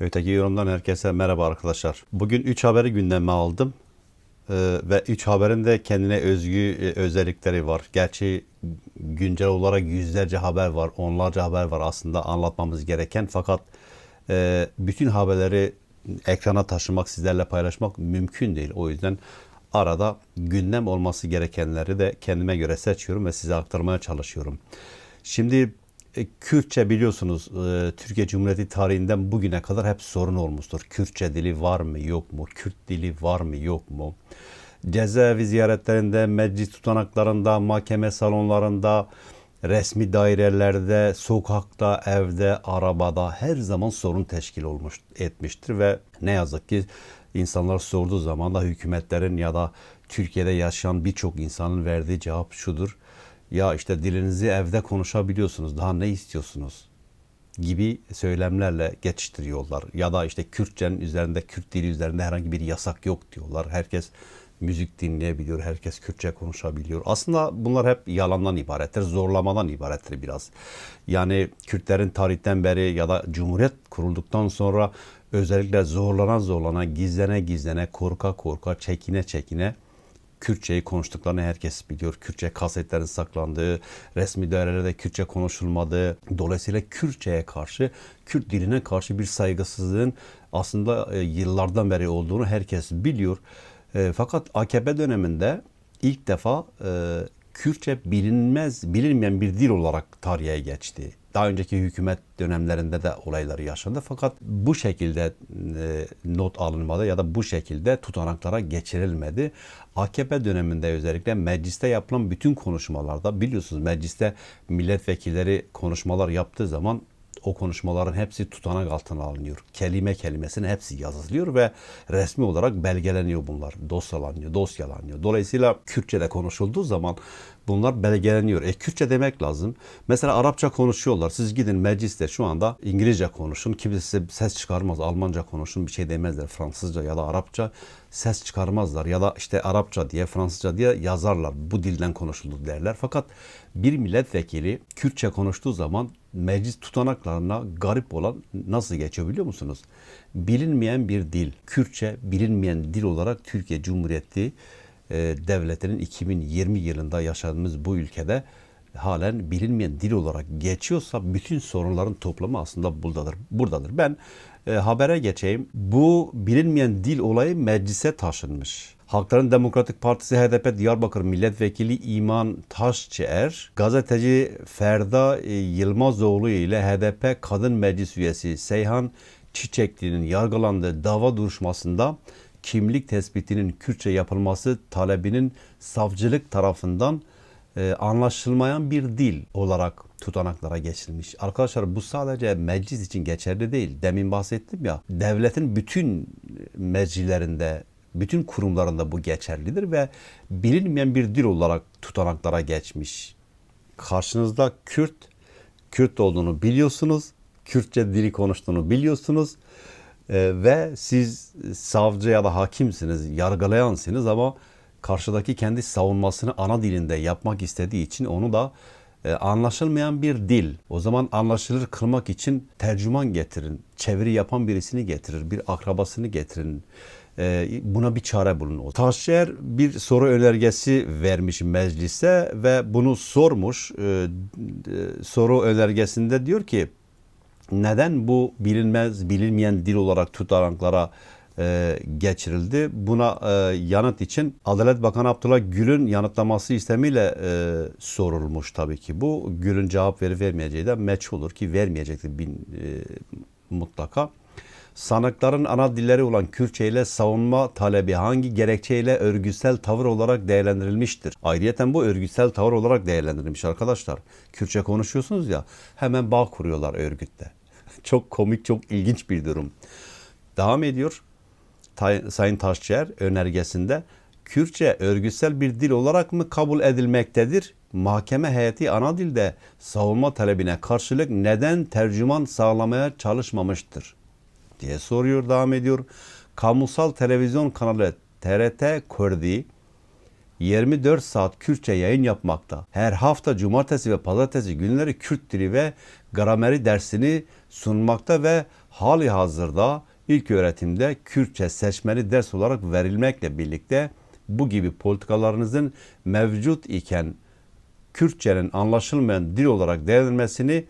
Öteki yorumdan herkese merhaba arkadaşlar. Bugün 3 haberi gündeme aldım. Ee, ve 3 haberin de kendine özgü e, özellikleri var. Gerçi güncel olarak yüzlerce haber var, onlarca haber var aslında anlatmamız gereken. Fakat e, bütün haberleri ekrana taşımak, sizlerle paylaşmak mümkün değil. O yüzden arada gündem olması gerekenleri de kendime göre seçiyorum ve size aktarmaya çalışıyorum. Şimdi Kürtçe biliyorsunuz e, Türkiye Cumhuriyeti tarihinden bugüne kadar hep sorun olmuştur. Kürtçe dili var mı yok mu? Kürt dili var mı yok mu? Cezaevi ziyaretlerinde, meclis tutanaklarında, mahkeme salonlarında, resmi dairelerde, sokakta, evde, arabada her zaman sorun teşkil olmuş etmiştir ve ne yazık ki insanlar sorduğu zaman da hükümetlerin ya da Türkiye'de yaşayan birçok insanın verdiği cevap şudur. Ya işte dilinizi evde konuşabiliyorsunuz. Daha ne istiyorsunuz? gibi söylemlerle geçiştiriyorlar. Ya da işte Kürtçenin üzerinde, Kürt dili üzerinde herhangi bir yasak yok diyorlar. Herkes müzik dinleyebiliyor, herkes Kürtçe konuşabiliyor. Aslında bunlar hep yalandan ibarettir, zorlamadan ibarettir biraz. Yani Kürtlerin tarihten beri ya da Cumhuriyet kurulduktan sonra özellikle zorlana zorlana, gizlene gizlene, korka korka, çekine çekine Kürtçeyi konuştuklarını herkes biliyor. Kürtçe kasetlerin saklandığı, resmi dairelerde Kürtçe konuşulmadığı, dolayısıyla Kürtçe'ye karşı, Kürt diline karşı bir saygısızlığın aslında e, yıllardan beri olduğunu herkes biliyor. E, fakat AKP döneminde ilk defa e, Kürtçe bilinmez, bilinmeyen bir dil olarak tarihe geçti. Daha önceki hükümet dönemlerinde de olayları yaşandı. Fakat bu şekilde e, not alınmadı ya da bu şekilde tutanaklara geçirilmedi. AKP döneminde özellikle mecliste yapılan bütün konuşmalarda biliyorsunuz mecliste milletvekilleri konuşmalar yaptığı zaman o konuşmaların hepsi tutanak altına alınıyor. Kelime kelimesine hepsi yazılıyor ve resmi olarak belgeleniyor bunlar. Dosyalanıyor, dosyalanıyor. Dolayısıyla Kürtçe'de konuşulduğu zaman bunlar belgeleniyor. E Kürtçe demek lazım. Mesela Arapça konuşuyorlar. Siz gidin mecliste şu anda İngilizce konuşun. Kimse size ses çıkarmaz. Almanca konuşun bir şey demezler. Fransızca ya da Arapça ses çıkarmazlar. Ya da işte Arapça diye, Fransızca diye yazarlar. Bu dilden konuşuldu derler. Fakat bir milletvekili Kürtçe konuştuğu zaman meclis tutanaklarına garip olan nasıl geçiyor biliyor musunuz? Bilinmeyen bir dil. Kürtçe bilinmeyen dil olarak Türkiye Cumhuriyeti e, devletinin 2020 yılında yaşadığımız bu ülkede halen bilinmeyen dil olarak geçiyorsa bütün sorunların toplamı aslında buradadır. Buradadır. Ben e, habere geçeyim. Bu bilinmeyen dil olayı meclise taşınmış. Halkların Demokratik Partisi HDP Diyarbakır Milletvekili İman Taşçıer, gazeteci Ferda e, Yılmazoğlu ile HDP Kadın Meclis Üyesi Seyhan Çiçekli'nin yargılandığı dava duruşmasında kimlik tespitinin Kürtçe yapılması talebinin savcılık tarafından e, anlaşılmayan bir dil olarak tutanaklara geçilmiş. Arkadaşlar bu sadece meclis için geçerli değil. Demin bahsettim ya devletin bütün meclislerinde bütün kurumlarında bu geçerlidir ve bilinmeyen bir dil olarak tutanaklara geçmiş. Karşınızda Kürt, Kürt olduğunu biliyorsunuz, Kürtçe dili konuştuğunu biliyorsunuz Ee, ve siz savcı ya da hakimsiniz, yargılayansınız ama karşıdaki kendi savunmasını ana dilinde yapmak istediği için onu da e, anlaşılmayan bir dil. O zaman anlaşılır kılmak için tercüman getirin, çeviri yapan birisini getirir, bir akrabasını getirin. E, buna bir çare bulun. Taşyer bir soru önergesi vermiş meclise ve bunu sormuş. E, e, soru önergesinde diyor ki neden bu bilinmez, bilinmeyen dil olarak tutanaklara e, geçirildi? Buna e, yanıt için Adalet Bakanı Abdullah Gül'ün yanıtlaması istemiyle sorulmuş tabii ki. Bu Gül'ün cevap verip vermeyeceği de meçhuldur ki vermeyecektir bin, mutlaka. Sanıkların ana dilleri olan Kürtçe ile savunma talebi hangi gerekçeyle örgütsel tavır olarak değerlendirilmiştir? Ayrıyeten bu örgütsel tavır olarak değerlendirilmiş arkadaşlar. Kürtçe konuşuyorsunuz ya hemen bağ kuruyorlar örgütte. çok komik, çok ilginç bir durum. Devam ediyor. Tay- Sayın Taşçıer önergesinde Kürtçe örgütsel bir dil olarak mı kabul edilmektedir? Mahkeme heyeti ana dilde savunma talebine karşılık neden tercüman sağlamaya çalışmamıştır? Diye soruyor, devam ediyor. Kamusal televizyon kanalı TRT Kurdi 24 saat Kürtçe yayın yapmakta. Her hafta cumartesi ve pazartesi günleri Kürt dili ve grameri dersini sunmakta ve hali hazırda ilk öğretimde Kürtçe seçmeli ders olarak verilmekle birlikte bu gibi politikalarınızın mevcut iken Kürtçenin anlaşılmayan dil olarak değerlenmesini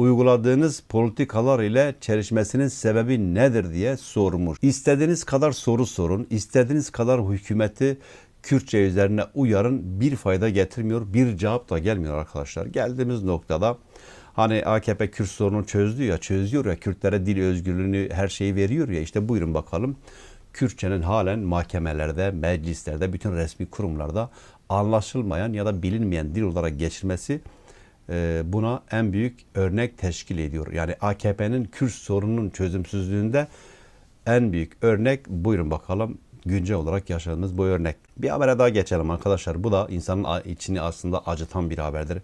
uyguladığınız politikalar ile çelişmesinin sebebi nedir diye sormuş. İstediğiniz kadar soru sorun, istediğiniz kadar hükümeti Kürtçe üzerine uyarın bir fayda getirmiyor, bir cevap da gelmiyor arkadaşlar. Geldiğimiz noktada hani AKP Kürt sorununu çözdü ya, çözüyor ya, Kürtlere dil özgürlüğünü her şeyi veriyor ya işte buyurun bakalım. Kürtçenin halen mahkemelerde, meclislerde, bütün resmi kurumlarda anlaşılmayan ya da bilinmeyen dil olarak geçirmesi e, buna en büyük örnek teşkil ediyor. Yani AKP'nin Kürt sorununun çözümsüzlüğünde en büyük örnek buyurun bakalım güncel olarak yaşadığımız bu örnek. Bir habere daha geçelim arkadaşlar. Bu da insanın içini aslında acıtan bir haberdir.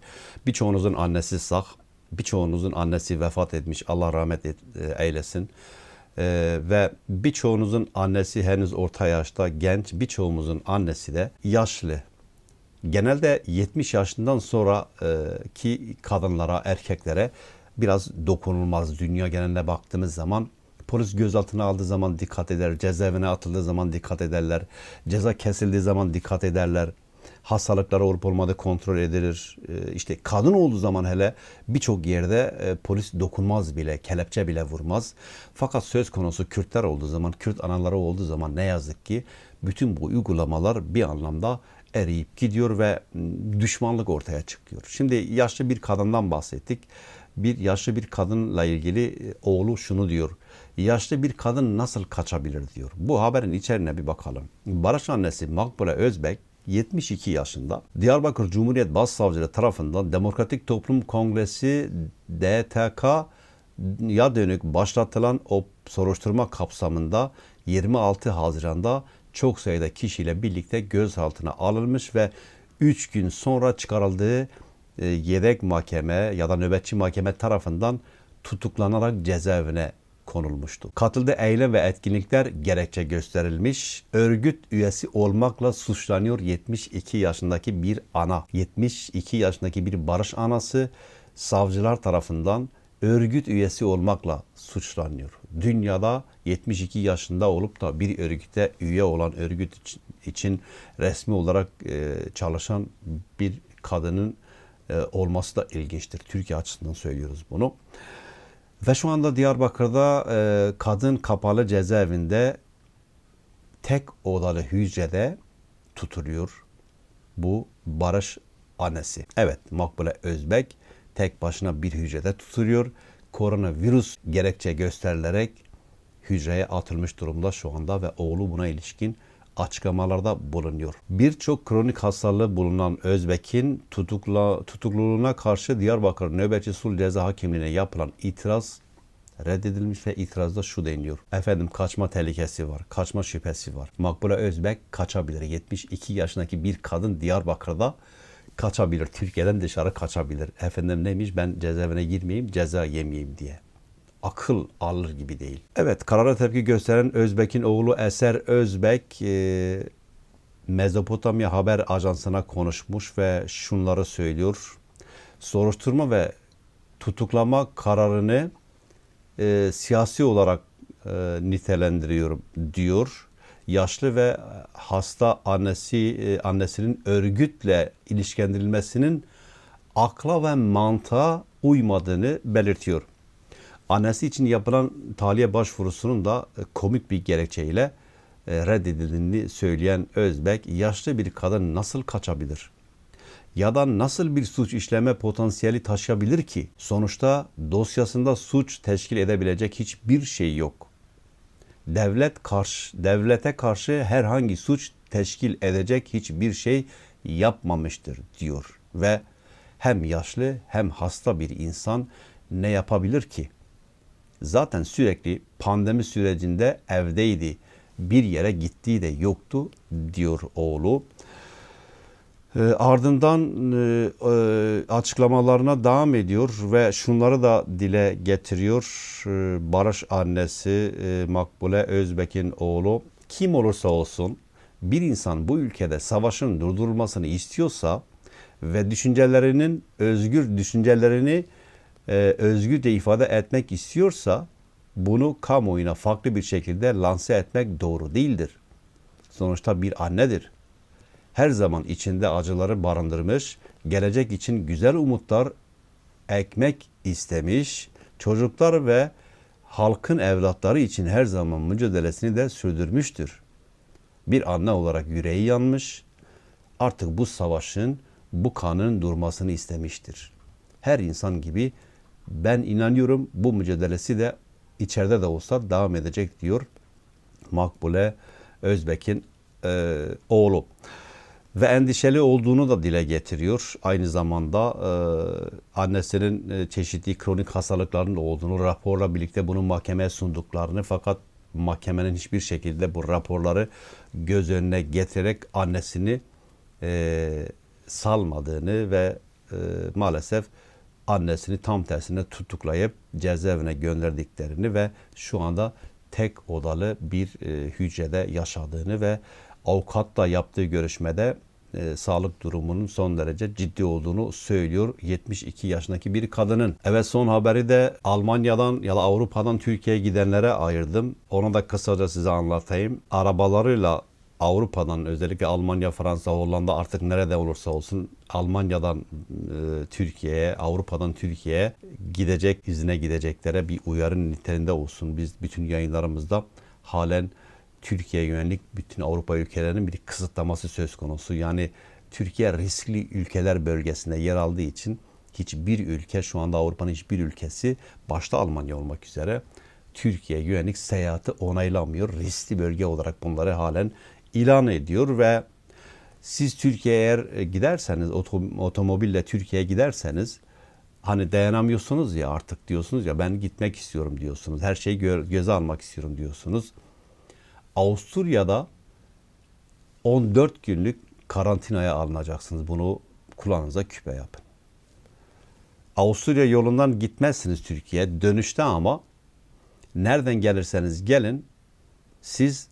Birçoğunuzun annesi sağ, birçoğunuzun annesi vefat etmiş. Allah rahmet et, e, eylesin. Ee, ve birçoğunuzun annesi henüz orta yaşta genç, birçoğumuzun annesi de yaşlı. Genelde 70 yaşından sonra e, kadınlara, erkeklere biraz dokunulmaz. Dünya geneline baktığımız zaman polis gözaltına aldığı zaman dikkat eder, cezaevine atıldığı zaman dikkat ederler, ceza kesildiği zaman dikkat ederler hastalıkları olup olmadığı kontrol edilir. Ee, işte kadın olduğu zaman hele birçok yerde e, polis dokunmaz bile, kelepçe bile vurmaz. Fakat söz konusu Kürtler olduğu zaman, Kürt anaları olduğu zaman ne yazık ki bütün bu uygulamalar bir anlamda eriyip gidiyor ve düşmanlık ortaya çıkıyor. Şimdi yaşlı bir kadından bahsettik. Bir yaşlı bir kadınla ilgili e, oğlu şunu diyor. Yaşlı bir kadın nasıl kaçabilir diyor. Bu haberin içeriğine bir bakalım. Barış annesi Makbule Özbek 72 yaşında Diyarbakır Cumhuriyet Başsavcılığı tarafından Demokratik Toplum Kongresi DTK ya dönük başlatılan o soruşturma kapsamında 26 Haziran'da çok sayıda kişiyle birlikte gözaltına alınmış ve 3 gün sonra çıkarıldığı e, yedek mahkeme ya da nöbetçi mahkeme tarafından tutuklanarak cezaevine konulmuştu. Katıldığı eylem ve etkinlikler gerekçe gösterilmiş. Örgüt üyesi olmakla suçlanıyor 72 yaşındaki bir ana. 72 yaşındaki bir barış anası savcılar tarafından örgüt üyesi olmakla suçlanıyor. Dünyada 72 yaşında olup da bir örgüte üye olan örgüt için resmi olarak e, çalışan bir kadının e, olması da ilginçtir. Türkiye açısından söylüyoruz bunu. Ve şu anda Diyarbakır'da e, kadın kapalı cezaevinde tek odalı hücrede tutuluyor bu Barış annesi. Evet Makbule Özbek tek başına bir hücrede tutuluyor. Koronavirüs gerekçe gösterilerek hücreye atılmış durumda şu anda ve oğlu buna ilişkin açıklamalarda bulunuyor. Birçok kronik hastalığı bulunan Özbek'in tutukla, tutukluluğuna karşı Diyarbakır Nöbetçi Sulh Ceza Hakimliğine yapılan itiraz reddedilmiş ve itirazda şu deniliyor. Efendim kaçma tehlikesi var, kaçma şüphesi var. Makbule Özbek kaçabilir. 72 yaşındaki bir kadın Diyarbakır'da kaçabilir. Türkiye'den dışarı kaçabilir. Efendim neymiş ben cezaevine girmeyeyim, ceza yemeyeyim diye akıl alır gibi değil. Evet karara tepki gösteren Özbek'in oğlu Eser Özbek e, Mezopotamya Haber Ajansı'na konuşmuş ve şunları söylüyor. Soruşturma ve tutuklama kararını e, siyasi olarak e, nitelendiriyorum diyor. Yaşlı ve hasta annesi e, annesinin örgütle ilişkilendirilmesinin akla ve mantığa uymadığını belirtiyor. Annesi için yapılan tahliye başvurusunun da e, komik bir gerekçeyle e, reddedildiğini söyleyen Özbek, yaşlı bir kadın nasıl kaçabilir? Ya da nasıl bir suç işleme potansiyeli taşıyabilir ki? Sonuçta dosyasında suç teşkil edebilecek hiçbir şey yok. Devlet karşı, devlete karşı herhangi suç teşkil edecek hiçbir şey yapmamıştır diyor ve hem yaşlı hem hasta bir insan ne yapabilir ki? zaten sürekli pandemi sürecinde evdeydi. Bir yere gittiği de yoktu diyor oğlu. E, ardından e, e, açıklamalarına devam ediyor ve şunları da dile getiriyor. E, Barış annesi e, Makbule Özbek'in oğlu kim olursa olsun bir insan bu ülkede savaşın durdurulmasını istiyorsa ve düşüncelerinin özgür düşüncelerini e, özgürce ifade etmek istiyorsa bunu kamuoyuna farklı bir şekilde lanse etmek doğru değildir. Sonuçta bir annedir. Her zaman içinde acıları barındırmış, gelecek için güzel umutlar ekmek istemiş, çocuklar ve halkın evlatları için her zaman mücadelesini de sürdürmüştür. Bir anne olarak yüreği yanmış, artık bu savaşın, bu kanın durmasını istemiştir. Her insan gibi ben inanıyorum bu mücadelesi de içeride de olsa devam edecek diyor Makbule Özbek'in e, oğlu. Ve endişeli olduğunu da dile getiriyor. Aynı zamanda e, annesinin e, çeşitli kronik hastalıklarının olduğunu, raporla birlikte bunu mahkemeye sunduklarını fakat mahkemenin hiçbir şekilde bu raporları göz önüne getirerek annesini e, salmadığını ve e, maalesef annesini tam tersine tutuklayıp cezaevine gönderdiklerini ve şu anda tek odalı bir e, hücrede yaşadığını ve avukatla yaptığı görüşmede e, sağlık durumunun son derece ciddi olduğunu söylüyor 72 yaşındaki bir kadının. Evet son haberi de Almanya'dan ya da Avrupa'dan Türkiye'ye gidenlere ayırdım. Onu da kısaca size anlatayım. Arabalarıyla Avrupa'dan özellikle Almanya, Fransa, Hollanda artık nerede olursa olsun Almanya'dan e, Türkiye'ye, Avrupa'dan Türkiye'ye gidecek, izine gideceklere bir uyarı niteliğinde olsun. Biz bütün yayınlarımızda halen Türkiye'ye yönelik bütün Avrupa ülkelerinin bir kısıtlaması söz konusu. Yani Türkiye riskli ülkeler bölgesinde yer aldığı için hiçbir ülke şu anda Avrupa'nın hiçbir ülkesi başta Almanya olmak üzere Türkiye'ye yönelik seyahati onaylamıyor. Riskli bölge olarak bunları halen ilan ediyor ve siz Türkiye'ye eğer giderseniz otom- otomobille Türkiye'ye giderseniz hani dayanamıyorsunuz ya artık diyorsunuz ya ben gitmek istiyorum diyorsunuz. Her şeyi gö- göze almak istiyorum diyorsunuz. Avusturya'da 14 günlük karantinaya alınacaksınız. Bunu kulağınıza küpe yapın. Avusturya yolundan gitmezsiniz Türkiye. Dönüşte ama nereden gelirseniz gelin siz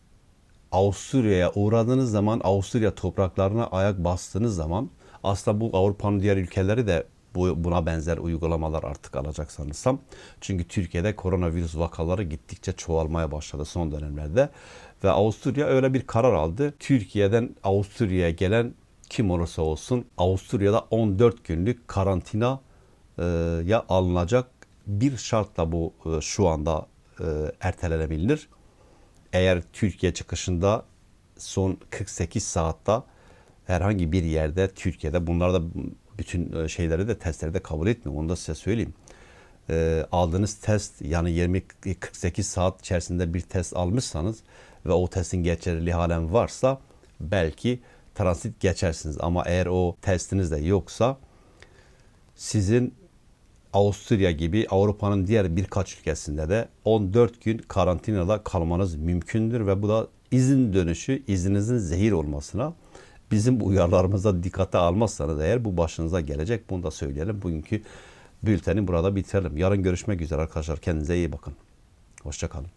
Avusturya'ya uğradığınız zaman Avusturya topraklarına ayak bastığınız zaman aslında bu Avrupa'nın diğer ülkeleri de bu, buna benzer uygulamalar artık alacak sanırsam. Çünkü Türkiye'de koronavirüs vakaları gittikçe çoğalmaya başladı son dönemlerde. Ve Avusturya öyle bir karar aldı. Türkiye'den Avusturya'ya gelen kim olursa olsun Avusturya'da 14 günlük karantina ya alınacak bir şartla bu şu anda ertelenebilir. Eğer Türkiye çıkışında son 48 saatte herhangi bir yerde Türkiye'de bunlar da bütün şeyleri de testleri de kabul etmiyor. Onu da size söyleyeyim. E, aldığınız test yani 20 48 saat içerisinde bir test almışsanız ve o testin geçerliliği halen varsa belki transit geçersiniz. Ama eğer o testiniz de yoksa sizin Avusturya gibi Avrupa'nın diğer birkaç ülkesinde de 14 gün karantinada kalmanız mümkündür ve bu da izin dönüşü izninizin zehir olmasına bizim bu uyarılarımıza dikkate almazsanız eğer bu başınıza gelecek. Bunu da söyleyelim. Bugünkü bülteni burada bitirelim. Yarın görüşmek üzere arkadaşlar. Kendinize iyi bakın. Hoşçakalın.